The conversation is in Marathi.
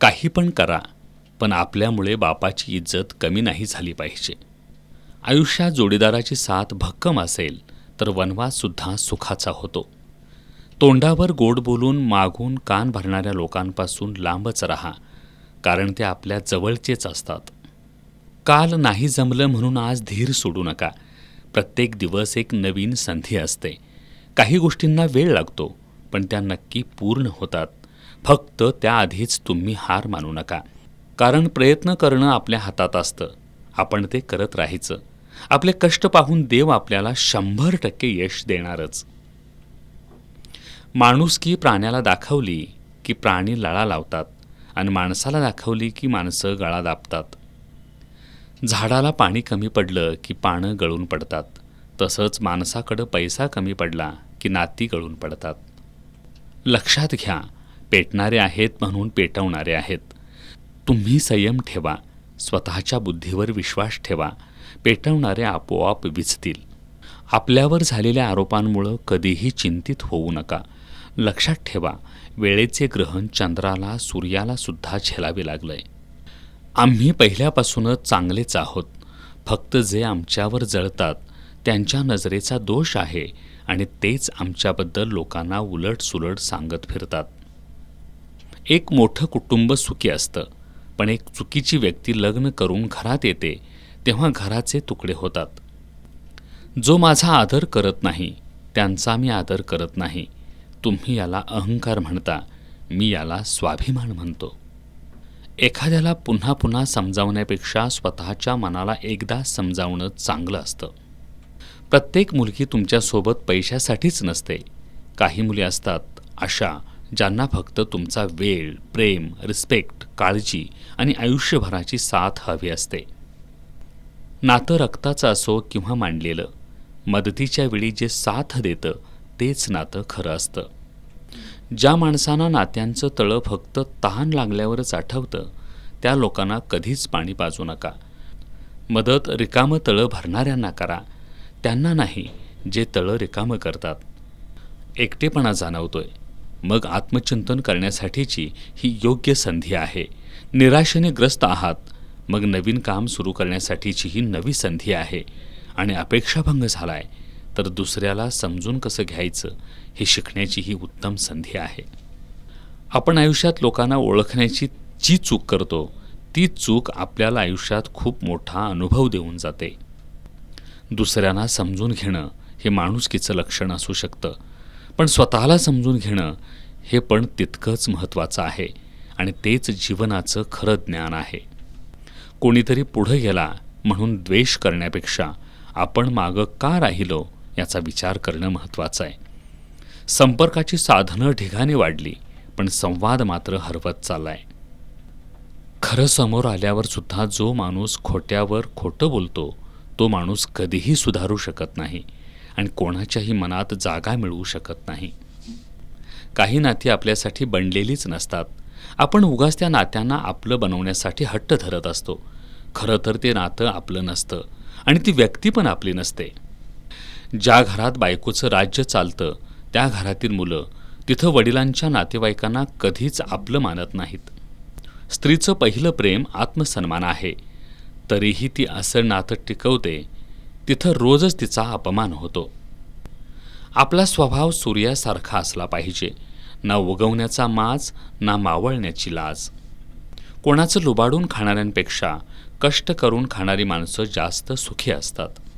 काही पण करा पण आपल्यामुळे बापाची इज्जत कमी नाही झाली पाहिजे. आयुष्यात जोडीदाराची साथ भक्कम असेल तर वनवाससुद्धा सुखाचा होतो. तोंडावर गोड बोलून मागून कान भरणाऱ्या लोकांपासून लांबच राहा कारण ते आपल्या जवळचेच असतात. काल नाही जमलं म्हणून आज धीर सोडू नका. प्रत्येक दिवस एक नवीन संधी असते. काही गोष्टींना वेळ लागतो पण त्या नक्की पूर्ण होतात. फक्त त्याआधीच तुम्ही हार मानू नका. कारण प्रयत्न करणं आपल्या हातात असतं. आपण ते करत राहायचं. आपले कष्ट पाहून देव आपल्याला शंभर टक्के यश देणारच. माणुसकी प्राण्याला दाखवली की प्राणी लळा लावतात आणि माणसाला दाखवली की माणसं गळा दाबतात. झाडाला पाणी कमी पडलं की पानं गळून पडतात. तसंच माणसाकडं पैसा कमी पडला की नाती गळून पडतात. लक्षात घ्या पेटणारे आहेत म्हणून पेटवणारे आहेत. तुम्ही संयम ठेवा स्वतःच्या बुद्धीवर विश्वास ठेवा पेटवणारे आपोआप विचतील. आपल्यावर झालेल्या आरोपांमुळं कधीही चिंतित होऊ नका. लक्षात ठेवा वेळेचे ग्रहण चंद्राला सूर्याला सुद्धा झेलावे लागलंय. आम्ही पहिल्यापासूनच चांगलेच आहोत. फक्त जे आमच्यावर जळतात त्यांच्या नजरेचा दोष आहे आणि तेच आमच्याबद्दल लोकांना उलट सुलट सांगत फिरतात. एक मोठं कुटुंब सुखी असतं. पण एक चुकीची व्यक्ती लग्न करून घरात येते तेव्हा घराचे तुकडे होतात. जो माझा आदर करत नाही त्यांचा मी आदर करत नाही. तुम्ही याला अहंकार म्हणता मी याला स्वाभिमान म्हणतो. एखाद्याला पुन्हा पुन्हा समजावण्यापेक्षा स्वतःच्या मनाला एकदा समजावणं चांगलं असतं. प्रत्येक मुलगी तुमच्यासोबत पैशासाठीच नसते. काही मुली असतात अशा ज्यांना फक्त तुमचा वेळ प्रेम रिस्पेक्ट काळजी आणि आयुष्यभराची साथ हवी असते. नातं रक्ताचं असो किंवा मांडलेलं मदतीच्या वेळी जे साथ देतं तेच नातं खरं असतं. ज्या माणसांना नात्यांचं तळं फक्त तहान लागल्यावरच आठवतं त्या लोकांना कधीच पाणी पाजू नका. मदत रिकामं तळं भरणाऱ्यांना करा. त्यांना नाही जे तळं रिकामं करतात. एकटेपणा जाणवतोय. मग आत्मचिंतन करण्यासाठीची ही योग्य संधी आहे. निराशेने ग्रस्त आहात. मग नवीन काम सुरू करण्यासाठीची ही नवी संधी आहे. आणि अपेक्षाभंग झालाय. तर दुसऱ्याला समजून कसं घ्यायचं? हे शिकण्याची ही उत्तम संधी आहे. आपण आयुष्यात लोकांना ओळखण्याची जी चूक करतो ती चूक आपल्याला आयुष्यात खूप मोठा अनुभव देऊन जाते. दुसऱ्यांना समजून घेणं हे माणुसकीचं लक्षण असू शकतं. पण स्वतःला समजून घेणं हे पण तितकंच महत्त्वाचं आहे आणि तेच जीवनाचं खरं ज्ञान आहे. कोणीतरी पुढं गेला म्हणून द्वेष करण्यापेक्षा आपण मागं का राहिलो याचा विचार करणं महत्त्वाचं आहे. संपर्काची साधनं ढिगाने वाढली पण संवाद मात्र हरवत चाललाय. खरं समोर आल्यावर सुद्धा जो माणूस खोट्यावर खोटं बोलतो तो माणूस कधीही सुधारू शकत नाही. आणि कोणाच्याही मनात जागा मिळवू शकत नाही. काही नाती आपल्यासाठी बनलेलीच नसतात. आपण उगाच त्या नात्यांना आपलं बनवण्यासाठी हट्ट धरत असतो. खरं तर ते नातं आपलं नसतं आणि ती व्यक्ती पण आपली नसते. ज्या घरात बायकोचं राज्य चालतं त्या घरातील मुलं तिथं वडिलांच्या नातेवाईकांना कधीच आपलं मानत नाहीत. स्त्रीचं पहिलं प्रेम आत्मसन्मान आहे. तरीही ती असं नातं टिकवते तिथं रोजच तिचा अपमान होतो. आपला स्वभाव सूर्यासारखा असला पाहिजे. ना उगवण्याचा माज ना मावळण्याची लाज. कोणाचं लुबाडून खाणाऱ्यांपेक्षा कष्ट करून खाणारी माणसं जास्त सुखी असतात.